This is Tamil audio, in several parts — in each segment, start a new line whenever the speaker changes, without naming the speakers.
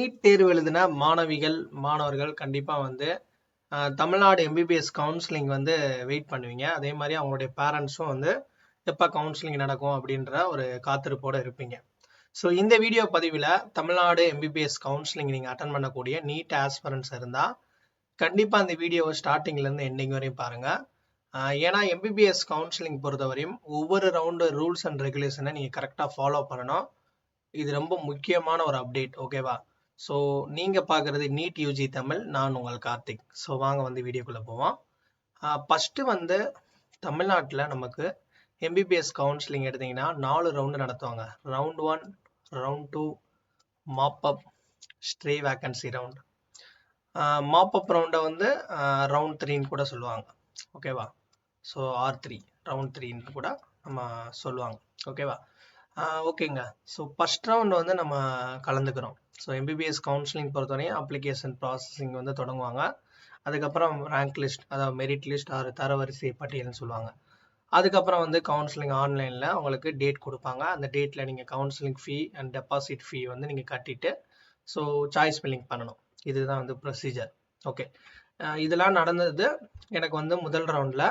நீட் தேர்வு எழுதின மாணவிகள் மாணவர்கள் கண்டிப்பாக வந்து தமிழ்நாடு எம்பிபிஎஸ் கவுன்சிலிங் வந்து வெயிட் பண்ணுவீங்க. அதே மாதிரி அவங்களுடைய பேரண்ட்ஸும் வந்து எப்போ கவுன்சிலிங் நடக்கும் அப்படின்ற ஒரு காத்திருப்போடு இருப்பீங்க. ஸோ இந்த வீடியோ பதிவில் தமிழ்நாடு எம்பிபிஎஸ் கவுன்சிலிங் நீங்கள் அட்டன் பண்ணக்கூடிய நீட் ஆஸ்பரன்ஸ் இருந்தால் கண்டிப்பாக அந்த வீடியோவை ஸ்டார்டிங்லேருந்து எண்டிங் வரையும் பாருங்கள் ஏன்னா எம்பிபிஎஸ் கவுன்சிலிங் பொறுத்தவரையும் ஒவ்வொரு ரவுண்டு ரூல்ஸ் அண்ட் ரெகுலேஷனை நீங்கள் கரெக்டாக ஃபாலோ பண்ணணும். இது ரொம்ப முக்கியமான ஒரு அப்டேட் ஓகேவா ஸோ நீங்கள் பார்க்குறது நீட் யூஜி தமிழ் நான் உங்கள் கார்த்திக். ஸோ வாங்க வந்து வீடியோக்குள்ளே போவோம். ஃபஸ்ட்டு வந்து தமிழ்நாட்டில் நமக்கு எம்பிபிஎஸ் கவுன்சிலிங் எடுத்தீங்கன்னா நாலு ரவுண்டு நடத்துவாங்க. Round one round two mop up stray vacancy round mop up ரவுண்டை வந்து ரவுண்ட் த்ரீன்னு கூட சொல்லுவாங்க. ஓகேவா ஸோ ஆர் த்ரீ ரவுண்ட் த்ரீன்னு கூட நம்ம சொல்லுவாங்க. ஓகேவா ஓகேங்க ஸோ ஃபஸ்ட் ரவுண்டை வந்து நம்ம கலந்துக்கிறோம். ஸோ எம்பிபிஎஸ் கவுன்சிலிங் பொறுத்தவரையும் அப்ளிகேஷன் ப்ராசஸிங் வந்து தொடங்குவாங்க. அதுக்கப்புறம் ரேங்க் லிஸ்ட் அதாவது மெரிட் லிஸ்ட் ஆறு தரவரிசை பட்டியல்னு சொல்லுவாங்க. அதுக்கப்புறம் வந்து கவுன்சிலிங் ஆன்லைனில் உங்களுக்கு டேட் கொடுப்பாங்க. அந்த டேட்டில் நீங்கள் counselling fee and deposit fee வந்து நீங்கள் கட்டிட்டு ஸோ சாய்ஸ் ஃபில்லிங் பண்ணணும். இதுதான் வந்து ப்ரொசீஜர் ஓகே இதெல்லாம் நடந்தது எனக்கு வந்து முதல் ரவுண்டில்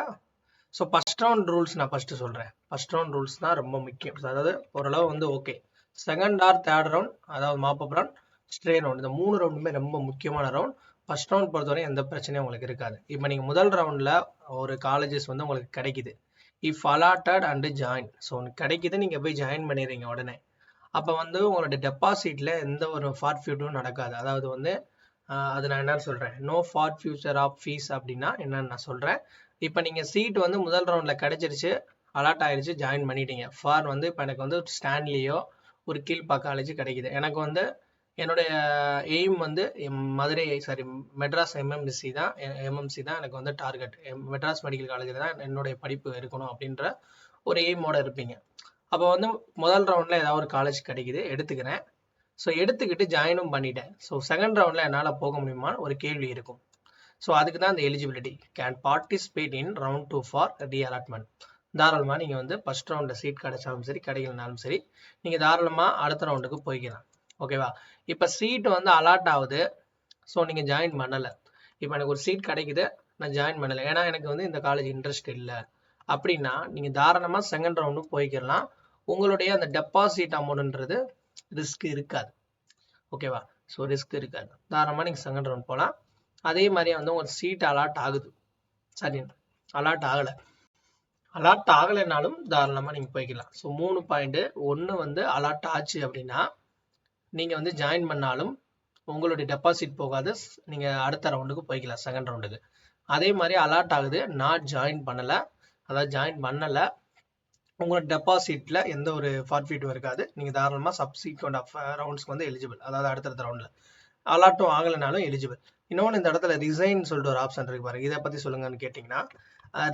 ஸோ ஃபஸ்ட் ரவுண்ட் ரூல்ஸ் நான் ஃபஸ்ட்டு சொல்கிறேன் ஃபஸ்ட் ரவுண்ட் ரூல்ஸ் தான் ரொம்ப முக்கியம். அதாவது ஓரளவு வந்து okay second or third round அதாவது mop up round stray round இந்த மூணு ரவுண்டுமே ரொம்ப முக்கியமான ரவுண்ட் ஃபர்ஸ்ட் ரவுண்ட் பொறுத்தவரை எந்த பிரச்சனையும் உங்களுக்கு இருக்காது. இப்போ நீங்கள் முதல் ரவுண்டில் ஒரு காலேஜஸ் வந்து உங்களுக்கு கிடைக்குது. If allotted and join so கிடைக்குது நீங்கள் போய் ஜாயின் பண்ணிடுறீங்க உடனே. அப்போ வந்து உங்களோட டெபாசிட்டில் எந்த ஒரு ஃபார்ஃபியூட்டும் நடக்காது. அதாவது வந்து அது நான் என்னன்னு சொல்கிறேன் no for future of fees அப்படின்னா என்னன்னு நான் சொல்கிறேன் இப்போ நீங்கள் சீட் வந்து முதல் ரவுண்டில் கிடச்சிருச்சு அலாட் ஆயிடுச்சு ஜாயின் பண்ணிட்டீங்க. ஃபார் வந்து இப்போ எனக்கு வந்து ஸ்டான்லியோ ஒரு கீழ்ப்பா காலேஜ் கிடைக்குது. எனக்கு வந்து என்னுடைய எய்ம் வந்து மதுரை சாரி மெட்ராஸ் எம்எம்சி தான் எம்எம்சி தான் எனக்கு வந்து டார்கெட் மெட்ராஸ் மெடிக்கல் காலேஜில் தான் என்னுடைய படிப்பு இருக்கணும் அப்படின்ற ஒரு எய்மோடு இருப்பீங்க. அப்போ வந்து முதல் ரவுண்டில் ஏதாவது ஒரு காலேஜ் கிடைக்குது எடுத்துக்கிறேன். ஸோ எடுத்துக்கிட்டு ஜாயினும் பண்ணிட்டேன். ஸோ செகண்ட் ரவுண்டில் என்னால் போக முடியுமா? ஒரு கேள்வி இருக்கும். ஸோ அதுக்கு தான் அந்த eligibility can participate in round two for reallotment தாராளமாக நீங்கள் வந்து ஃபஸ்ட் ரவுண்டில் சீட் கிடைச்சாலும் சரி கிடைக்கலனாலும் சரி நீங்கள் தாராளமாக அடுத்த ரவுண்டுக்கு போய்க்கலாம். ஓகேவா இப்போ சீட் வந்து அலாட் ஆகுது. ஸோ நீங்கள் ஜாயின் பண்ணலை. இப்போ எனக்கு ஒரு சீட் கிடைக்குது. நான் ஜாயின் பண்ணலை. ஏன்னா எனக்கு வந்து இந்த காலேஜ் இன்ட்ரெஸ்ட் இல்லை. அப்படின்னா நீங்கள் தாராளமாக செகண்ட் ரவுண்டும் போய்க்கலாம் உங்களுடைய அந்த டெபாசிட் அமௌண்ட்ன்றது ரிஸ்க் இருக்காது. ஓகேவா ஸோ ரிஸ்க் இருக்காது. தாராளமாக நீங்கள் செகண்ட் ரவுண்ட் போகலாம் அதே மாதிரியே வந்து உங்களுக்கு சீட் அலாட் ஆகுது. சரி அலாட் ஆகலை. அலாட் ஆகலைனாலும் தாராளமாக நீங்கள் போய்க்கலாம். ஸோ மூணு பாயிண்ட்டு ஒன்று வந்து அலாட் ஆச்சு அப்படின்னா நீங்கள் வந்து ஜாயின் பண்ணாலும் உங்களுடைய டெபாசிட் போகாது. நீங்கள் அடுத்த ரவுண்டுக்கு போய்க்கலாம் செகண்ட் ரவுண்டுக்கு அதே மாதிரி அலாட் ஆகுது நான் ஜாயின் பண்ணலை. அதாவது ஜாயின் பண்ணலை. உங்களோட டெபாசிட்டில் எந்த ஒரு ஃபார்ஃபீட்டும் இருக்காது. நீங்கள் தாராளமாக சப்சிக்வெண்ட் ஆஃப் ரவுண்ட்ஸ்க்கு வந்து எலிஜிபிள் அதாவது அடுத்தடுத்த ரவுண்டில் அலாட்டும் ஆகலைனாலும் எலிஜிபிள் இன்னொன்று இந்த இடத்துல ரிசைன் சொல்லிட்டு ஒரு ஆப்ஷன் இருக்கு பாருங்க. இதை பற்றி சொல்லுங்கன்னு கேட்டிங்கன்னா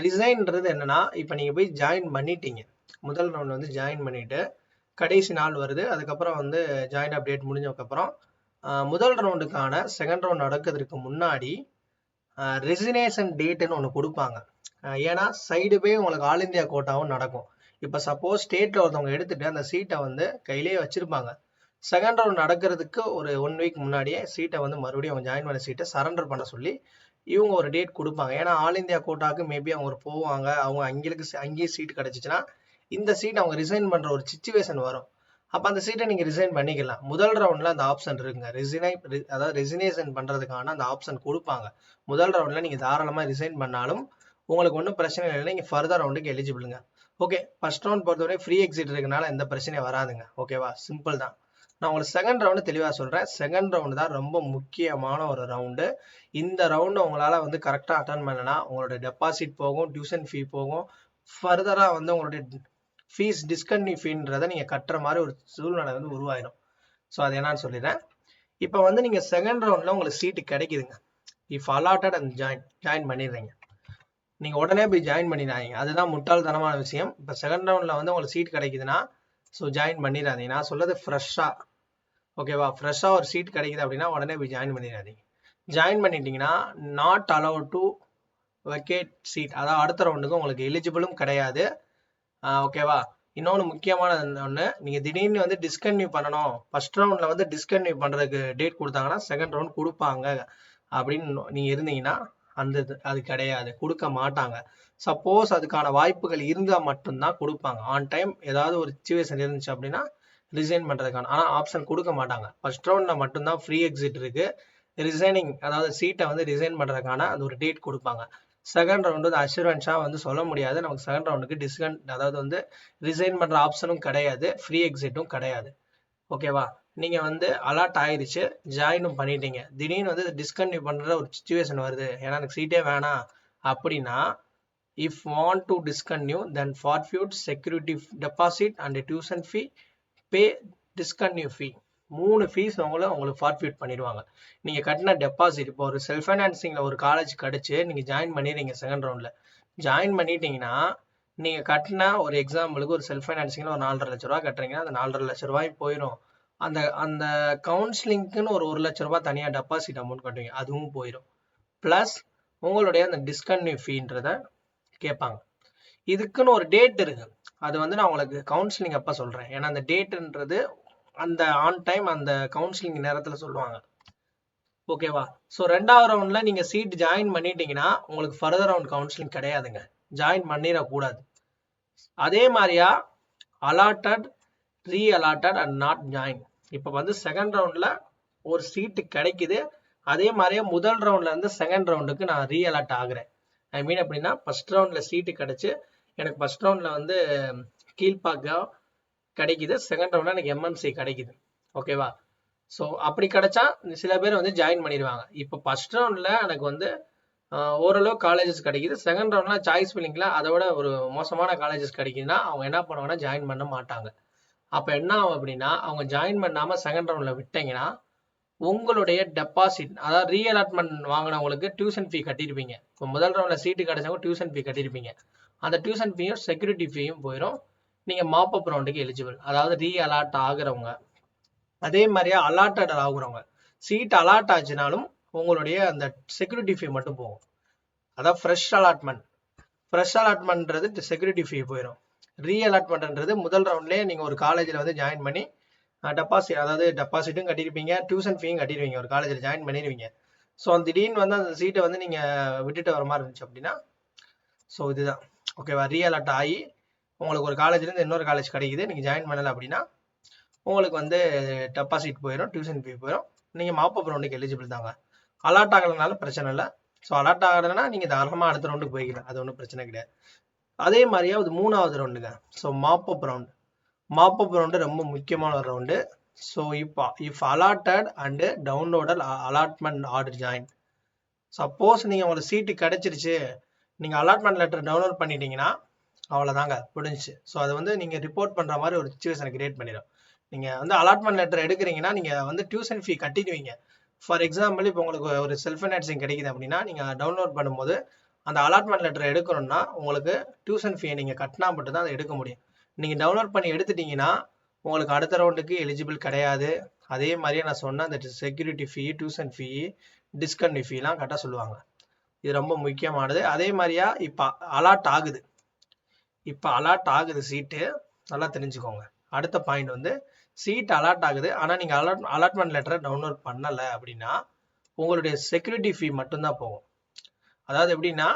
ரிசைன்ன்றது என்னன்னா இப்போ நீங்கள் போய் ஜாயின் பண்ணிட்டீங்க. முதல் ரவுண்ட் வந்து ஜாயின் பண்ணிட்டு கடைசி நாள் வருது. அதுக்கப்புறம் வந்து ஜாயின் அப்டேட் முடிஞ்சதுக்கப்புறம் முதல் ரவுண்டுக்கான செகண்ட் ரவுண்ட் நடக்கிறதுக்கு முன்னாடி ரெசினேஷன் டேட்டுன்னு ஒன்று கொடுப்பாங்க. ஏன்னா சைடு போய் உங்களுக்கு ஆல் இந்தியா கோட்டாவும் நடக்கும். இப்போ சப்போஸ் ஸ்டேட்டில் ஒருத்தவங்க எடுத்துகிட்டு அந்த சீட்டை வந்து கையிலேயே வச்சிருப்பாங்க. செகண்ட் ரவுண்ட் நடக்கிறதுக்கு ஒரு ஒன் வீக் முன்னாடியே சீட்டை வந்து மறுபடியும் அவங்க ஜாயின் பண்ண சீட்டை சரண்டர் பண்ண சொல்லி இவங்க ஒரு டேட் கொடுப்பாங்க. ஏன்னா ஆல் இந்தியா கோட்டாக்கு மேபி அவங்க ஒரு போவாங்க. அவங்க அங்களுக்கு அங்கேயே சீட் கிடச்சிச்சின்னா இந்த சீட் அவங்க ரிசைன் பண்ணுற ஒரு சுச்சுவேஷன் வரும். அப்போ அந்த சீட்டை நீங்கள் ரிசைன் பண்ணிக்கலாம். முதல் ரவுண்டில் அந்த ஆப்ஷன் இருக்குங்க. ரிசினை அதாவது ரெசினேஷன் பண்ணுறதுக்கான அந்த ஆப்ஷன் கொடுப்பாங்க. முதல் ரவுண்டில் நீங்கள் தாராளமாக ரிசைன் பண்ணாலும் உங்களுக்கு ஒன்றும் பிரச்சனை இல்லை நீங்கள் ஃபர்தர் ரவுண்டுக்கு எலிஜிபிளுங்க ஓகே ஃபர்ஸ்ட் ரவுண்ட் பொறுத்தவரை ஃப்ரீ எக்ஸிட் இருக்கனால எந்த பிரச்சனையும் வராதுங்க. ஓகேவா சிம்பிள் தான். நான் உங்களுக்கு செகண்ட் ரவுண்டு தெளிவாக சொல்கிறேன் செகண்ட் ரவுண்டு தான் ரொம்ப முக்கியமான ஒரு ரவுண்டு இந்த ரவுண்டு உங்களால் வந்து கரெக்டாக அட்டன் பண்ணனா உங்களோட டெபாசிட் போகும் டியூஷன் ஃபீ போகும். ஃபர்தராக வந்து உங்களுடைய ஃபீஸ் டிஸ்கன்யூ ஃபீன்றதை நீங்கள் கட்டுற மாதிரி ஒரு சூழ்நிலை வந்து உருவாயிடும் ஸோ அது என்னன்னு சொல்லிடுறேன். இப்போ வந்து நீங்கள் செகண்ட் ரவுண்டில் உங்களுக்கு சீட்டு கிடைக்குதுங்க. If allotted and join join பண்ணிடுறீங்க. நீங்கள் உடனே போய் ஜாயின் பண்ணிடாதீங்க. அதுதான் முட்டாள்தனமான விஷயம். இப்போ செகண்ட் ரவுண்டில் வந்து உங்களுக்கு சீட் கிடைக்குதுன்னா ஸோ ஜாயின் பண்ணிடாதீங்க. நான் சொல்கிறது ஃப்ரெஷ்ஷாக ஓகேவா ஃப்ரெஷ்ஷாக ஒரு சீட் கிடைக்குது அப்படின்னா உடனே போய் ஜாயின் பண்ணிடாதீங்க. ஜாயின் பண்ணிட்டீங்கன்னா not allow to vacate seat அதாவது அடுத்த ரவுண்டுக்கு உங்களுக்கு எலிஜிபிளும் கிடையாது. ஓகேவா இன்னொன்று முக்கியமான ஒன்று நீங்கள் திடீர்னு வந்து டிஸ்கன்டினியூ பண்ணணும். ஃபர்ஸ்ட் ரவுண்டில் வந்து டிஸ்கன்டினியூ பண்ணுறதுக்கு டேட் கொடுத்தாங்கன்னா செகண்ட் ரவுண்ட் கொடுப்பாங்க. அப்படின்னு நீங்கள் இருந்தீங்கன்னா அந்த இது அது கிடையாது. கொடுக்க மாட்டாங்க. சப்போஸ் அதுக்கான வாய்ப்புகள் இருந்தால் மட்டும்தான் கொடுப்பாங்க. ஆன் டைம் ஏதாவது ஒரு சுச்சுவேஷன் இருந்துச்சு அப்படின்னா ரிசைன் பண்ணுறதுக்கான ஆனால் ஆப்ஷன் கொடுக்க மாட்டாங்க. ஃபர்ஸ்ட் ரவுண்டில் மட்டும்தான் ஃப்ரீ எக்ஸிட் இருக்குது ரிசைனிங் அதாவது சீட்டை வந்து ரிசைன் பண்ணுறதுக்கான அது ஒரு டேட் கொடுப்பாங்க. செகண்ட் ரவுண்டு வந்து அஷூரன்ஸாக வந்து சொல்ல முடியாது. நமக்கு செகண்ட் ரவுண்டுக்கு டிஸ்கன் அதாவது வந்து ரிசைன் பண்ணுற ஆப்ஷனும் கிடையாது. ஃப்ரீ எக்ஸிட்டும் கிடையாது. ஓகேவா நீங்கள் வந்து அலாட் ஆயிடுச்சு ஜாயினும் பண்ணிட்டீங்க. திடீர்னு வந்து டிஸ்கன்டினியூ பண்ணுற ஒரு சுச்சுவேஷன் வருது. ஏன்னா எனக்கு சீட்டே வேணாம். அப்படின்னா if want to discontinue then forfeit security deposit and tuition fee pay discontinue fee மூணு ஃபீஸ் அவங்கள உங்களுக்கு ஃபார்ஃபியூட் பண்ணிடுவாங்க. நீங்கள் கட்டின டெபாசிட் இப்போ ஒரு செல்ஃப் ஃபைனான்சிங்கில் ஒரு காலேஜ் கிடச்சி நீங்கள் ஜாயின் பண்ணிடுறீங்க செகண்ட் ரவுண்டில் ஜாயின் பண்ணிட்டீங்கன்னா நீங்கள் கட்டின ஒரு எக்ஸாம்பிளுக்கு ஒரு செல்ஃப் ஃபைனான்சிங்கில் ஒரு நாலரை லட்ச ரூபா கட்டுறீங்கன்னா அந்த நாலரை லட்ச ரூபாய் போயிடும் அந்த அந்த கவுன்சிலிங்க்குன்னு ஒரு ஒரு லட்ச ரூபாய் தனியாக டெபாசிட் அமௌண்ட் கட்டுவீங்க அதுவும் போயிடும் ப்ளஸ் உங்களுடைய அந்த டிஸ்கன்டினியூ ஃபீன்றத கேட்பாங்க இதுக்குன்னு ஒரு டேட் இருக்கு. அது வந்து நான் உங்களுக்கு கவுன்சிலிங் அப்போ சொல்கிறேன் ஏன்னா அந்த டேட்டுன்றது அந்த ஆன் டைம் அந்த கவுன்சிலிங் நேரத்தில் சொல்லுவாங்க. ஓகேவா ஸோ ரெண்டாவது ரவுண்டில் நீங்கள் சீட் ஜாயின் பண்ணிட்டீங்கன்னா உங்களுக்கு ஃபர்தர் ரவுண்ட் கவுன்சிலிங் கிடையாதுங்க. ஜாயின் பண்ணிடக்கூடாது. அதே மாதிரியா allotted re allotted and not join இப்போ வந்து செகண்ட் ரவுண்டில் ஒரு சீட்டு கிடைக்குது. அதே மாதிரியே முதல் ரவுண்ட்லேருந்து செகண்ட் ரவுண்டுக்கு நான் ரீ அலாட் ஆகுறேன். ஐ மீன் அப்படின்னா ஃபர்ஸ்ட் ரவுண்டில் சீட்டு கிடச்சி எனக்கு ஃபர்ஸ்ட் ரவுண்டில் வந்து கீழ்பாக்கா கிடைக்குது. செகண்ட் ரவுண்டில் எனக்கு எம்எம்சி கிடைக்குது. ஓகேவா ஸோ அப்படி கிடைச்சா சில பேர் வந்து ஜாயின் பண்ணிடுவாங்க. இப்போ ஃபர்ஸ்ட் ரவுண்ட்ல எனக்கு வந்து ஓரளவு காலேஜஸ் கிடைக்குது. செகண்ட் ரவுண்ட்லாம் சாய்ஸ் ஃபில்லிங்ல அதை விட ஒரு மோசமான காலேஜஸ் கிடைக்குதுன்னா அவங்க என்ன பண்ணுவாங்கன்னா ஜாயின் பண்ண மாட்டாங்க. அப்போ என்ன ஆகும் அப்படின்னா அவங்க ஜாயின் பண்ணாம செகண்ட் ரவுண்டில் விட்டீங்கன்னா உங்களுடைய டெபாசிட் அதாவது ரீஅலாட்மெண்ட் வாங்கினவங்களுக்கு டியூஷன் ஃபீ கட்டியிருப்பீங்க. இப்போ முதல் ரவுண்டில் சீட்டு கிடைச்சவங்க டியூஷன் ஃபீ கட்டியிருப்பீங்க. அந்த டியூஷன் ஃபீயும் செக்யூரிட்டி ஃபீயும் போயிடும் நீங்கள் மாப்பப் ரவுண்டுக்கு எலிஜிபிள் அதாவது ரீ அலாட் ஆகுறவங்க. அதே மாதிரியே அலாட்டட் ஆகுறவங்க. சீட் அலாட் ஆச்சுனாலும் உங்களுடைய அந்த செக்யூரிட்டி ஃபீ மட்டும் போகும். அதான் ஃப்ரெஷ் அலாட்மெண்ட் ஃப்ரெஷ் அலாட்மெண்ட்ன்றது செக்யூரிட்டி ஃபீ போயிடும் ரீ அலாட்மெண்ட்ன்றது முதல் ரவுண்ட்லேயே நீங்கள் ஒரு காலேஜில் வந்து ஜாயின் பண்ணி டெபாசிட் அதாவது டெபாசிட்டும் கட்டியிருப்பீங்க டியூஷன் ஃபீயும் கட்டிடுவீங்க ஒரு காலேஜில் ஜாயின் பண்ணிடுவீங்க ஸோ அந்த திடீர்னு வந்து அந்த சீட்டை வந்து நீங்கள் விட்டுட்டு வர மாதிரி இருந்துச்சு அப்படின்னா ஸோ இதுதான். ஓகேவா ரீ அலாட் ஆகி உங்களுக்கு ஒரு காலேஜ்லேருந்து இன்னொரு காலேஜ் கிடைக்குது. நீங்கள் ஜாயின் பண்ணலை அப்படின்னா உங்களுக்கு வந்து டெபாசிட் போயிடும் டியூஷன் ஃபீ போயிடும் நீங்கள் மாப்பப் ரவுண்டுக்கு எலிஜிபிள் தாங்க. அலாட் ஆகலைனால பிரச்சனை இல்லை. ஸோ அலாட் ஆகலைன்னா நீங்கள் தாராளமாக அடுத்த ரவுண்டுக்கு போய்க்கலாம் அது ஒன்றும் பிரச்சனை கிடையாது. அதே மாதிரியே அது மூணாவது ரவுண்டுங்க so mop up round mop up round ரொம்ப முக்கியமான ஒரு ரவுண்டு ஸோ இப்போ if allotted and downloaded allotment order join suppose நீங்கள் உங்களுக்கு சீட்டு கிடைச்சிருச்சு. நீங்கள் அலாட்மெண்ட் லெட்டர் டவுன்லோட் பண்ணிட்டீங்கன்னா அவ்வளோதாங்க முடிஞ்சுச்சு. ஸோ அதை வந்து நீங்கள் ரிப்போர்ட் பண்ணுற மாதிரி ஒரு சுச்சுவேஷனை கிரியேட் பண்ணிடும் நீங்கள் வந்து அலாட்மெண்ட் லெட்டர் எடுக்கிறீங்கன்னா நீங்கள் வந்து டியூஷன் ஃபீ கட்டிடுவீங்க ஃபார் எக்ஸாம்பிள் இப்போ உங்களுக்கு ஒரு செல்ஃப் ஃபினான்சிங் கிடைக்குது அப்படின்னா நீங்கள் டவுன்லோட் பண்ணும்போது அந்த அலாட்மெண்ட் லெட்டர் எடுக்கணும்னா உங்களுக்கு டியூஷன் ஃபீ நீங்கள் கட்டினா மட்டும் தான் அதை எடுக்க முடியும். நீங்கள் டவுன்லோட் பண்ணி எடுத்துட்டீங்கன்னா உங்களுக்கு அடுத்த ரவுண்டுக்கு எலிஜிபிள் கிடையாது. அதே மாதிரியே நான் சொன்ன அந்த security fee tuition fee discontinue ஃபீலாம் கட்ட சொல்லுவாங்க. இது ரொம்ப முக்கியமானது. அதே மாதிரியா இப்போ அலாட் ஆகுது. இப்போ அலாட் ஆகுது சீட்டு நல்லா தெரிஞ்சுக்கோங்க. அடுத்த பாயிண்ட் வந்து சீட் அலாட் ஆகுது. ஆனால் நீங்கள் அலாட் அலாட்மெண்ட் லெட்டரை டவுன்லோட் பண்ணலை அப்படின்னா உங்களுடைய செக்யூரிட்டி ஃபீ மட்டும்தான் போகும். அதாவது எப்படின்னா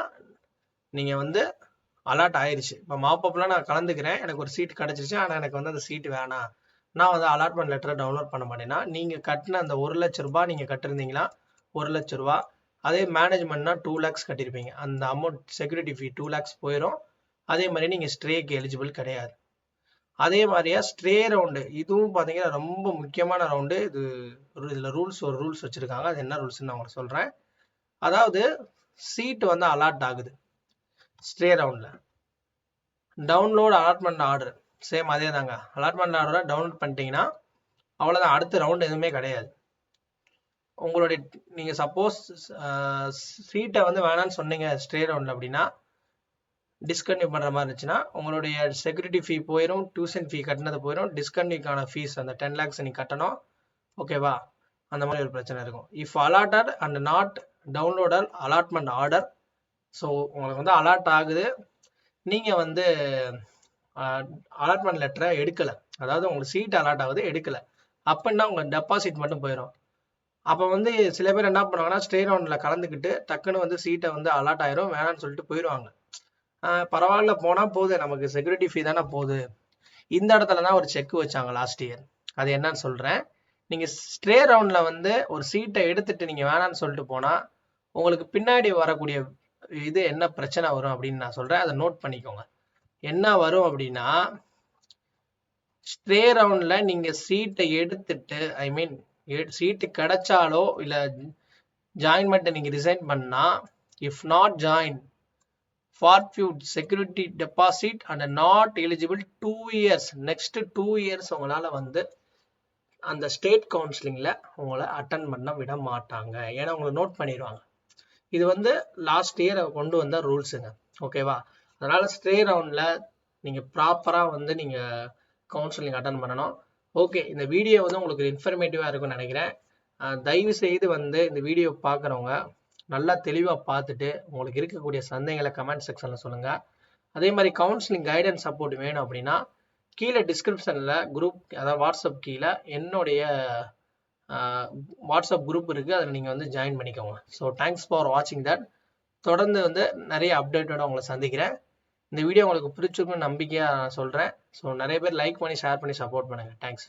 நீங்கள் வந்து அலாட் ஆயிடுச்சு இப்போ மாப்பப்பில் நான் கலந்துக்கிறேன். எனக்கு ஒரு சீட் கிடச்சிருச்சு. ஆனால் எனக்கு வந்து அந்த சீட் வேணாம் நான் வந்து அலாட்மெண்ட் லெட்டரை டவுன்லோட் பண்ண மாட்டேன்னா நீங்கள் கட்டின அந்த ஒரு லட்ச ரூபாய் நீங்கள் கட்டிருந்தீங்கன்னா ஒரு லட்ச ரூபா அதே மேனேஜ்மெண்ட்னா டூ லேக்ஸ் கட்டியிருப்பீங்க அந்த amount security fee two lakhs போயிடும் அதே மாதிரி நீங்கள் ஸ்ட்ரேக்கு எலிஜிபிள் கிடையாது. அதே மாதிரியா ஸ்ட்ரே ரவுண்டு இதுவும் பார்த்தீங்கன்னா ரொம்ப முக்கியமான ரவுண்டு இது இதில் ரூல்ஸ் ஒரு ரூல்ஸ் வச்சுருக்காங்க. அது என்ன ரூல்ஸ்னு நான் உங்களுக்கு சொல்கிறேன் அதாவது சீட் வந்து அலாட் ஆகுது. ஸ்ட்ரே ரவுண்டில் டவுன்லோட் அலாட்மெண்ட் ஆர்டர் சேம் அதே தாங்க அலாட்மெண்ட் ஆர்டரை டவுன்லோட் பண்ணிட்டீங்கன்னா அவ்வளோதான் அடுத்த ரவுண்டு எதுவுமே கிடையாது. உங்களுடைய நீங்கள் சப்போஸ் சீட்டை வந்து வேணான்னு சொன்னீங்க ஸ்ட்ரே ரவுண்டில் அப்படின்னா டிஸ்கன்டினியூ பண்ணுற மாதிரி இருந்துச்சுன்னா உங்களுடைய செக்யூரிட்டி ஃபீ போயிடும் டியூஷன் ஃபீ கட்டினது போயிடும் டிஸ்கன்யூக்கான ஃபீஸ் அந்த டென் லேக்ஸ் நீ கட்டணும் ஓகேவா அந்த மாதிரி ஒரு பிரச்சனை இருக்கும். If allotted and not downloaded allotment order so உங்களுக்கு வந்து அலாட் ஆகுது. நீங்கள் வந்து அலாட்மெண்ட் லெட்டரை எடுக்கலை. அதாவது உங்களுக்கு சீட் அலாட் ஆகுது எடுக்கலை. அப்படின்னா உங்கள் டெபாசிட் மட்டும் போயிடும் அப்போ வந்து சில பேர் என்ன பண்ணுவாங்கன்னா ஸ்டே ரவுண்டில் கலந்துக்கிட்டு டக்குன்னு வந்து சீட்டை வந்து அலாட் ஆயிரும் வேணாம்னு சொல்லிட்டு போயிடுவாங்க பரவாயில்ல போனால் போகுது நமக்கு செக்யூரிட்டி ஃபீ தானே போகுது இந்த இடத்துல தான் ஒரு செக் வச்சாங்க லாஸ்ட் இயர் அது என்னன்னு சொல்கிறேன் நீங்கள் ஸ்ட்ரே ரவுண்டில் வந்து ஒரு சீட்டை எடுத்துட்டு நீங்கள் வேணான்னு சொல்லிட்டு போனால் உங்களுக்கு பின்னாடி வரக்கூடிய இது என்ன பிரச்சனை வரும் அப்படின்னு நான் சொல்கிறேன் அதை நோட் பண்ணிக்கோங்க. என்ன வரும் அப்படின்னா ஸ்ட்ரே ரவுண்டில் நீங்கள் சீட்டை எடுத்துட்டு ஐ மீன் சீட்டு கிடைச்சாலோ இல்லை ஜாயின் நீங்கள் ரிசைன் பண்ணால் if not join forfeit security deposit and not eligible two years next two years உங்களால் வந்து அந்த ஸ்டேட் கவுன்சிலிங்கில் உங்களை அட்டன் பண்ண விட மாட்டாங்க. ஏன்னா உங்களை நோட் பண்ணிடுவாங்க இது வந்து லாஸ்ட் இயர் கொண்டு வந்த ரூல்ஸுங்க ஓகேவா அதனால் ஸ்டே ரவுண்டில் நீங்கள் ப்ராப்பராக வந்து நீங்கள் கவுன்சிலிங் அட்டன் பண்ணணும். ஓகே இந்த வீடியோ வந்து உங்களுக்கு இன்ஃபர்மேட்டிவாக இருக்கும்னு நினைக்கிறேன். தயவு செய்து வந்து இந்த வீடியோ பார்க்குறவங்க நல்லா தெளிவாக பார்த்துட்டு உங்களுக்கு இருக்கக்கூடிய சந்தேகங்களை கமெண்ட் செக்ஷனில் சொல்லுங்கள் அதே மாதிரி கவுன்சிலிங் கைடன்ஸ் சப்போர்ட் வேணும் அப்படின்னா கீழே டிஸ்கிரிப்ஷனில் குரூப் அதாவது வாட்ஸ்அப் கீழே என்னுடைய வாட்ஸ்அப் குரூப் இருக்குது அதில் நீங்கள் வந்து ஜாயின் பண்ணிக்கோங்க. ஸோ தேங்க்ஸ் ஃபார் வாட்சிங் தட் தொடர்ந்து வந்து நிறைய அப்டேட்டோட உங்களை சந்திக்கிறேன். இந்த வீடியோ உங்களுக்கு பிடிச்சிருக்குன்னு நம்பிக்கையாக நான் சொல்கிறேன் ஸோ நிறைய பேர் லைக் பண்ணி ஷேர் பண்ணி சப்போர்ட் பண்ணுங்கள் தேங்க்ஸ்